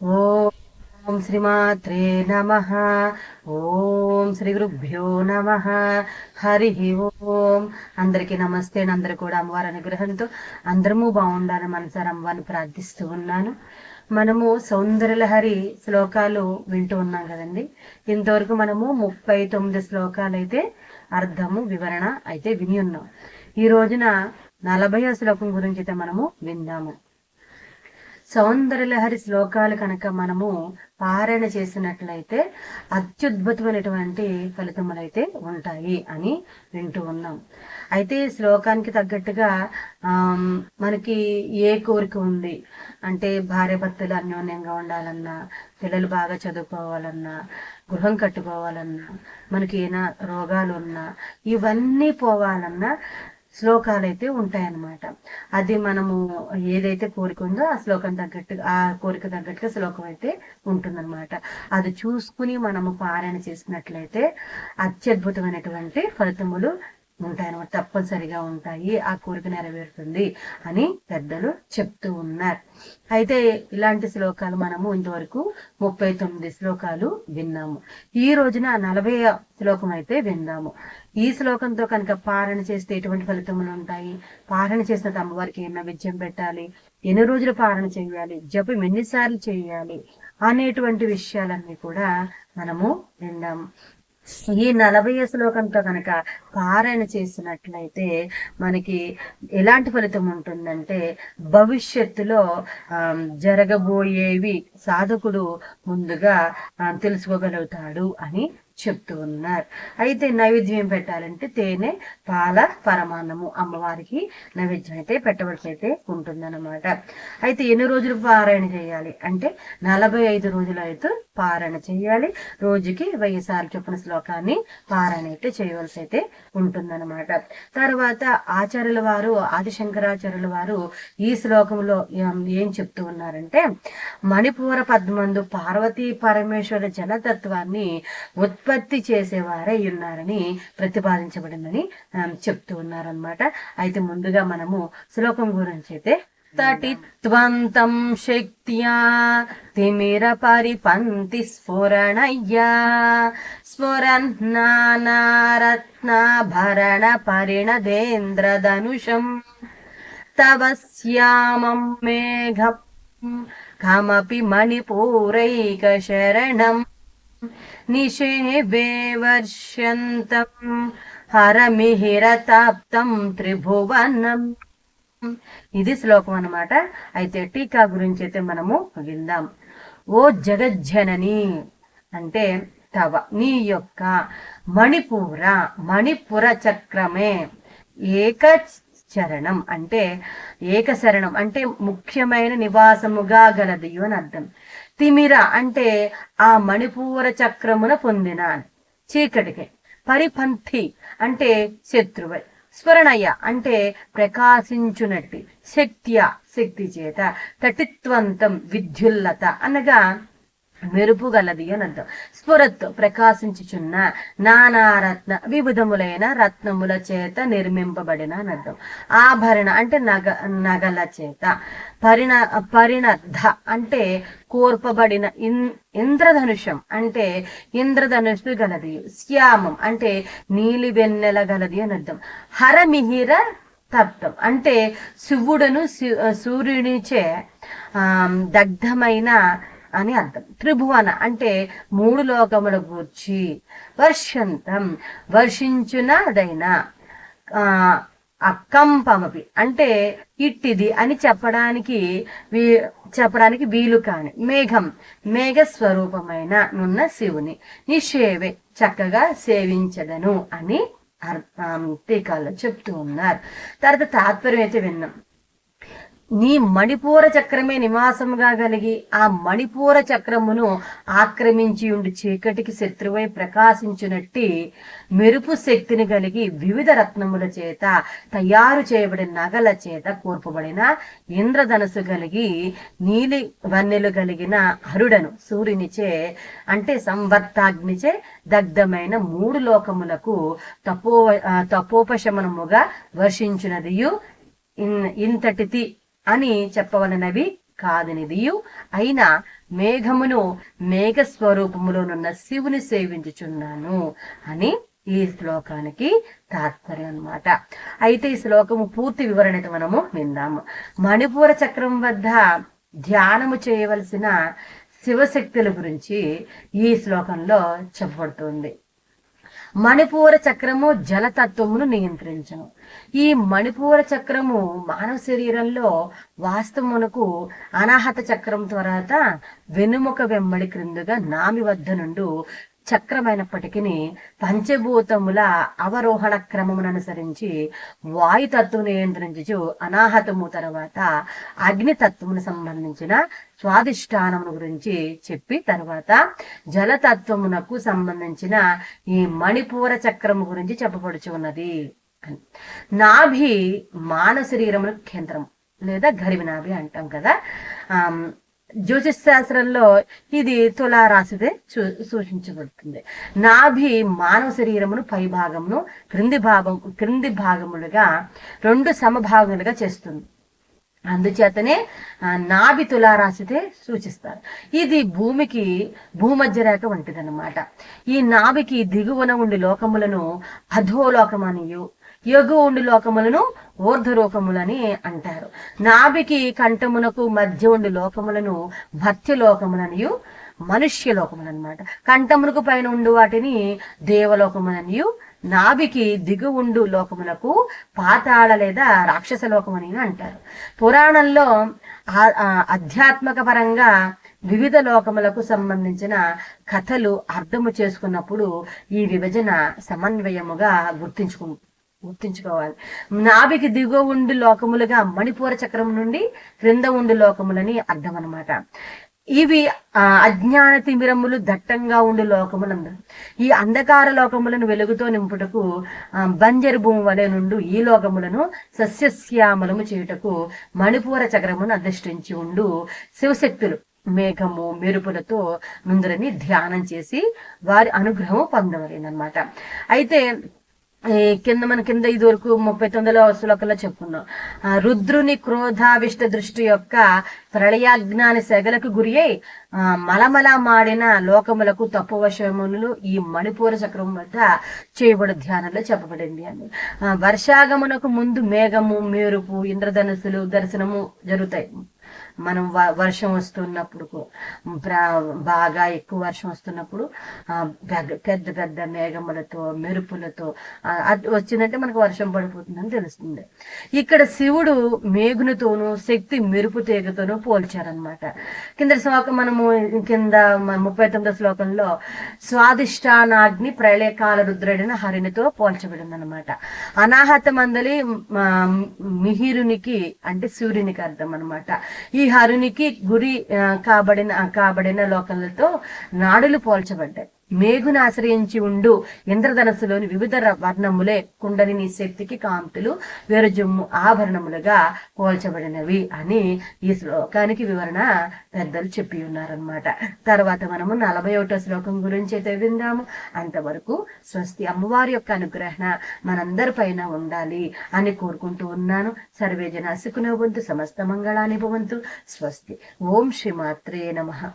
ఓం శ్రీమాత్రే నమ. ఓం శ్రీ గురుభ్యో నమ. హరి ఓం. అందరికీ నమస్తే అందరు కూడా అమ్మవారి అనుగ్రహంతో అందరము బాగుండాలని మనసారి అమ్మవారిని ప్రార్థిస్తూ ఉన్నాను. మనము సౌందర్యలహరి శ్లోకాలు వింటూ ఉన్నాం కదండి. ఇంతవరకు మనము ముప్పై తొమ్మిది శ్లోకాలు అయితే అర్థము వివరణ అయితే విని ఉన్నాం. ఈ రోజున నలభై శ్లోకం గురించి అయితే మనము విందాము. సౌందర్యలహరి శ్లోకాలు కనుక మనము పారాయణ చేసినట్లయితే అత్యుద్భుతమైనటువంటి ఫలితములు అయితే ఉంటాయి అని వింటూ ఉన్నాం. అయితే ఈ శ్లోకానికి తగ్గట్టుగా మనకి ఏ కోరిక ఉంది? అంటే భార్య భర్తలు అన్యోన్యంగా ఉండాలన్నా పిల్లలు బాగా చదువుకోవాలన్నా గృహం కట్టుకోవాలన్నా మనకి ఏమైనా రోగాలు ఉన్నా ఇవన్నీ పోవాలన్నా శ్లోకాలు అయితే ఉంటాయన్నమాట. అది మనము ఏదైతే కోరిక ఉందో ఆ శ్లోకం తగ్గట్టుగా ఆ కోరిక తగ్గట్టుగా శ్లోకం అయితే ఉంటుందన్నమాట. అది చూసుకుని మనము పారాయణ చేసినట్లయితే అత్యద్భుతమైనటువంటి ఫలితములు ఉంటాయన్నమాట తప్పనిసరిగా ఉంటాయి. ఆ కోరిక నెరవేరుతుంది అని పెద్దలు చెప్తూ ఉన్నారు. అయితే ఇలాంటి శ్లోకాలు మనము ఇంతవరకు ముప్పై తొమ్మిది శ్లోకాలు విన్నాము. ఈ రోజున నలభై శ్లోకం అయితే విందాము ఈ శ్లోకంతో కనుక పారణ చేస్తే ఎటువంటి ఫలితములు ఉంటాయి? పారణ చేసిన అమ్మవారికి ఏమైనా విజయం పెట్టాలి? ఎన్ని రోజులు పారణ చేయాలి? జపం ఎన్నిసార్లు చేయాలి? అనేటువంటి విషయాలన్నీ కూడా మనము విందాము ఈ నలభై శ్లోకంతో కనుక పారాయణ చేసినట్లయితే మనకి ఎలాంటి ఫలితం ఉంటుందంటే భవిష్యత్తులో ఆ, జరగబోయేవి సాధకుడు ముందుగా తెలుసుకోగలుగుతాడు అని చెప్తూ ఉన్నారు. అయితే నైవేద్యం పెట్టాలంటే తేనె పాల పరమాన్నము అమ్మవారికి నైవేద్యం అయితే పెట్టవలసి అయితే ఉంటుందన్నమాట. అయితే ఎన్ని రోజులు పారాయణ చేయాలి? అంటే నలభై ఐదు రోజులు అయితే పారాయణ చేయాలి. రోజుకి వెయ్యి సార్లు చొప్పున శ్లోకాన్ని పారాయణ అయితే చేయవలసి అయితే ఉంటుందన్నమాట. తర్వాత ఆచార్యుల వారు ఆదిశంకరాచార్యుల వారు ఈ శ్లోకంలో ఏం- చెప్తూ ఉన్నారంటే మణిపూర పద్మందు పార్వతీ పరమేశ్వర జలతత్వాన్ని ఉత్పత్తి చేసేవారై ఉన్నారని ప్రతిపాదించబడిందని చెప్తూ ఉన్నారనమాట అయితే ముందుగా మనము శ్లోకం గురించి అయితే తటిత్వంతం శక్త్యా తిమిర పరిపంతి స్ఫురణయ్యా. స్ఫురన్నానారత్నాభరణ పరిణదేంద్రధనుషం. తవ శ్యామం మేఘం. కమపి మణిపూరైక శరణం నిషేవే హరమిహిరతాప్తం త్రిభువనం ఇది శ్లోకం అన్నమాట అయితే టీకా గురించి అయితే మనము విందాం. ఓ జగజ్జనని అంటే తవ నీ యొక్క మణిపూర మణిపుర చక్రమే ఏక చరణం అంటే ఏక శరణం అంటే ముఖ్యమైన నివాసముగా గలది అని అర్థం. తిమిర అంటే ఆ మణిపూర చక్రమున పొందిన చీకటికి. పరిపంథి అంటే శత్రువై. స్ఫురణయ్య అంటే ప్రకాశించునట్టి శక్త్య శక్తి చేత తటిత్వంతం విద్యుల్లత అనగా మెరుపు గలది అని అర్థం స్ఫురత్ ప్రకాశించుచున్న నానారత్న వివిధములైన రత్నముల చేత నిర్మింపబడిన అని అర్థం ఆభరణ అంటే నగ నగల చేత. పరిణ పరిణద్ధ అంటే కోర్పబడిన ఇన్ ఇంద్రధనుషం అంటే ఇంద్రధనుషు గలది. శ్యామం అంటే నీలి వెన్నెల గలది అని అర్థం హరమిహిర తప్తం అంటే శివుడును సూర్యునిచే ఆ, దగ్ధమైన అని అర్థం. త్రిభువన అంటే మూడు లోకముల గూర్చి వర్షంతం వర్షించునదైన ఆ అకంపమపి అంటే ఇట్టిది అని చెప్పడానికి వీ చెప్పడానికి వీలు కాని మేఘం మేఘ స్వరూపమైన నున్న శివుని. నిషేవే చక్కగా సేవించదను అని అర్థం. టీకాల్లో చెప్తూ ఉన్నారు. తర్వాత తాత్పర్యం అయితే విన్నాం. నీ మణిపూర చక్రమే నివాసముగా కలిగి ఆ మణిపూర చక్రమును ఆక్రమించి ఉండి చీకటికి శత్రువై ప్రకాశించినట్టి మెరుపు శక్తిని కలిగి వివిధ రత్నముల చేత తయారు చేయబడిన నగల చేత కూర్పబడిన ఇంద్రధనుసు కలిగి నీలి వన్నెలు కలిగిన హరుడను సూర్యునిచే అంటే సంవర్తాగ్నిచే దగ్ధమైన మూడు లోకములకు తపో తపోపశమనముగా వర్షించినదియు. ఇన్ ఇంతటిది అని చెప్పవలనవి కాదనిదియు. అయిన మేఘమును మేఘ స్వరూపములోనున్న శివుని సేవించుచున్నాను అని ఈ శ్లోకానికి తాత్పర్యం అన్నమాట. అయితే ఈ శ్లోకము పూర్తి వివరణ మనము విందాము. మణిపూర చక్రం వద్ద ధ్యానము చేయవలసిన శివశక్తుల గురించి ఈ శ్లోకంలో చెప్పబడుతుంది. మణిపూర చక్రము జలతత్వమును నియంత్రించను. ఈ మణిపూర చక్రము మానవ శరీరంలో వాస్తవమునకు అనాహత చక్రం తర్వాత వెనుముక వెంబడి క్రిందుగా నామి వద్ద నుండి చక్రమైనప్పటికీ పంచభూతముల అవరోహణ క్రమమును అనుసరించి వాయుతత్వం నియంత్రించు అనాహతము తర్వాత అగ్నితత్వమును సంబంధించిన స్వాదిష్టానమును గురించి చెప్పి తర్వాత జలతత్వమునకు సంబంధించిన ఈ మణిపూర చక్రము గురించి చెప్పబడుచు ఉన్నది నాభి మాన శరీరము కేంద్రం లేదా గరివి నాభి అంటాం కదా. ఆ జ్యోతిష్ శాస్త్రంలో ఇది తులారాశిదే చూ సూచించబడుతుంది. నాభి మానవ శరీరమును పై భాగమును క్రింది భాగం క్రింది భాగములుగా రెండు సమభాగములుగా చేస్తుంది. అందుచేతనే నాభి తులారాశితే సూచిస్తారు. ఇది భూమికి భూమధ్య రేఖ వంటిదన్నమాట. ఈ నాభికి దిగువన ఉండి లోకములను అధోలోకమనియు ఎగువ లోకములను ఊర్ధలోకములని అంటారు. నాభికి కంఠమునకు మధ్య ఉండి లోకములను భక్తి లోకములనియు మనుష్య లోకములు అనమాట కంఠమునకు పైన ఉండు వాటిని దేవలోకములనియు నాభికి దిగు ఉండు లోకములకు పాతాళ లేదా రాక్షస లోకమని అంటారు. పురాణంలో ఆ- ఆధ్యాత్మిక పరంగా వివిధ లోకములకు సంబంధించిన కథలు అర్థము చేసుకున్నప్పుడు ఈ విభజన సమన్వయముగా గుర్తించుకు గుర్తించుకోవాలి. నాభికి దిగువ ఉండి లోకములుగా మణిపూర చక్రం నుండి క్రింద ఉండి లోకములని అర్థం అనమాట ఇవి ఆ, అజ్ఞాన తిమిరములు దట్టంగా ఉండే లోకములందు. ఈ అంధకార లోకములను వెలుగుతో నింపుటకు బంజరు భూమి వలె నుండి ఈ లోకములను సస్యశ్యామలము చేయుటకు మణిపూర చక్రమును అధిష్ఠించి ఉండు. శివశక్తులు మేఘము మెరుపులతో ముందరని ధ్యానం చేసి వారి అనుగ్రహం పొందవలేనమాట అయితే కింద మన కింద ఇది వరకు ముప్పై తొమ్మిదిలో శ్లోకంలో చెప్పుకున్నాం. ఆ రుద్రుని క్రోధావిష్ట దృష్టి యొక్క ప్రళయాజ్ఞాని సెగలకు గురి అయి ఆ, మలమల మాడిన లోకములకు తప్పువశములు ఈ మణిపూర చక్రం వద్ద చేయబడు ధ్యానంలో చెప్పబడింది అని. ఆ, వర్షాగమునకు ముందు మేఘము మెరుపు ఇంద్రధనుసులు దర్శనము జరుగుతాయి. మనం వ- వర్షం వస్తున్నప్పుడు బాగా ఎక్కువ వర్షం వస్తున్నప్పుడు ఆ, పెద్ద పెద్ద మేఘములతో మెరుపులతో అది వచ్చిందంటే మనకు వర్షం పడిపోతుందని తెలుస్తుంది. ఇక్కడ శివుడు మేఘునితోనూ శక్తి మెరుపు తీగతోనూ పోల్చారనమాట కింద శ్లోకం మనము కింద ముప్పై తొమ్మిదో శ్లోకంలో స్వాదిష్టానాగ్ని ప్రళయకాల రుద్రుడిన హరినితో పోల్చబడింది అనమాట అనాహత మందలి మ- మిహిరునికి అంటే సూర్యునికి అర్థం అనమాట ఈ హరునికి గురి ఆ, కాబడిన కాబడిన లోకలతో నాడులు పోల్చబడ్డాయి. మేఘును ఆశ్రయించి ఉండు. ఇంద్రధనస్సులోని వివిధ వర్ణములే కుండలిని శక్తికి కాంతులు వేరుజుమ్ము ఆభరణములుగా పోల్చబడినవి అని ఈ శ్లోకానికి వివరణ పెద్దలు చెప్పి ఉన్నారనమాట తర్వాత మనము నలభై ఒకటో శ్లోకం గురించి అయితే విందాము. అంతవరకు స్వస్తి అమ్మవారి యొక్క అనుగ్రహణ మనందరి పైన ఉండాలి అని కోరుకుంటూ ఉన్నాను. సర్వేజన జన సమస్త మంగళాని భవంతు. స్వస్తి. ఓం శ్రీ మాత్రే నమః.